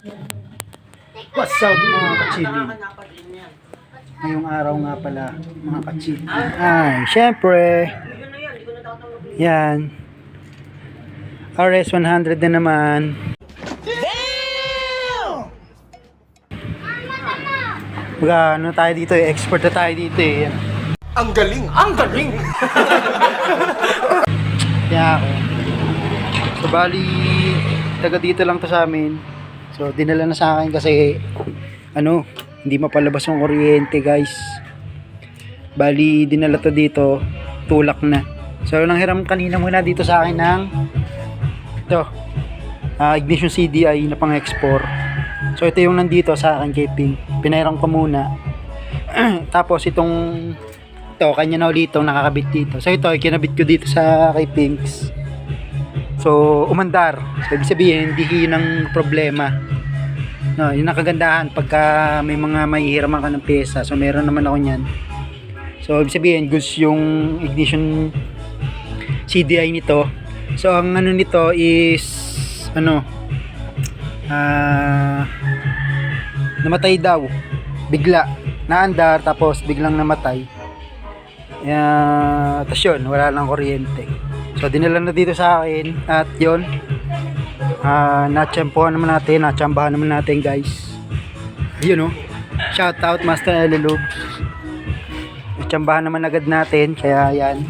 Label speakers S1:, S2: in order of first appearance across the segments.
S1: What's up mga kachili? Ngayong araw nga pala mga kachili. Ay, syempre. Yan. RS100 na naman. Baga, ano tayo dito eh, expert na tayo dito eh.
S2: Ang galing! Ang galing!
S1: Kaya ako. So, bali, taga dito lang to sa amin. So, dinala na sa akin kasi, ano, hindi mapalabas yung kuryente, guys. Bali, dinala to dito, tulak na. So, nang hiram kanina muna dito sa akin ng, ito, ah, ignition CDI na pang export. So, ito yung nandito sa akin kay. Pinairam ko muna. Tapos, itong, ito, kanya na ulit itong nakakabit dito. So, ito, kinabit ko dito sa kay Pinks. So, umandar. So, ibig sabihin, hindi yun ang problema. No, yun ang kagandahan pagka may mga mahihiraman ka ng pyesa. So, meron naman ako niyan. So, ibig sabihin, goods yung ignition CDI nito. So, ang ano nito is, ano, ah, namatay daw. Bigla. Naandar, tapos biglang namatay. Uh, tapos yun, wala lang kuryente. So, dinala na dito sa akin. At yun, ah natsyempohan naman natin, natsambahan naman natin guys. Yun oh. Shout out Master Elilub. Natsambahan naman agad natin, kaya yan.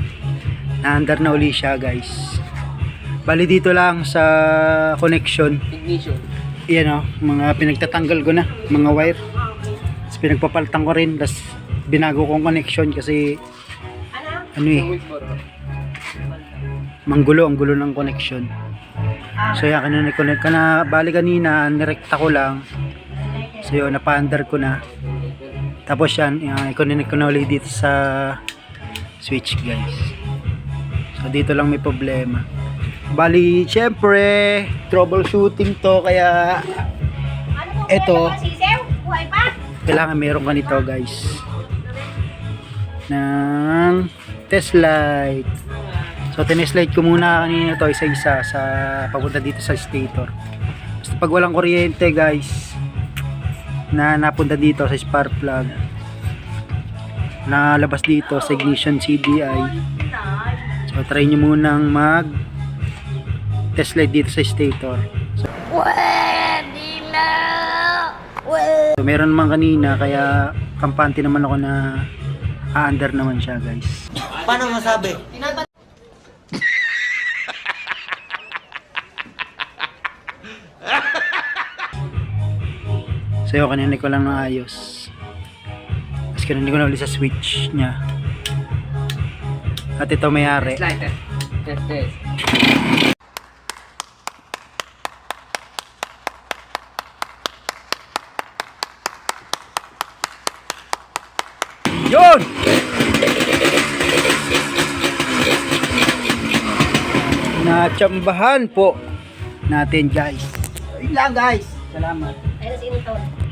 S1: Naandar na uli siya guys. Bali dito lang sa connection.
S2: Ignition.
S1: Yan oh, mga pinagtatanggal ko na, mga wire. Tapos pinagpapaltang ko rin, tapos binago kong connection kasi ano eh, manggulo ang gulo ng connection. So yan kanina connect ka na. Bali kanina nirekta ko lang. So yun napaandar ko na. Tapos yan yan, i-connect ko na ulit dito sa switch guys. So dito lang may problema. Bali syempre troubleshooting to kaya eto kailangan meron ka nito guys ng test light so tinest light ko muna kanina to isa isa sa papunta dito sa stator basta pag walang kuryente guys na napunta dito sa spark plug na labas dito sa ignition CDI so try nyo munang mag test light dito sa stator
S3: na!
S1: So meron naman kanina kaya kampante naman ako na aandar naman siya guys.
S2: Paano masabi?
S1: Yun, kanina ko lang na ayos. Tapos kanina ko na ulit sa switch niya. At ito may-ari.
S2: Lighter. Test, test.
S1: Yun! Natsambahan po natin guys. Ayun lang guys. Salamat.
S3: Ayun, sino tawag?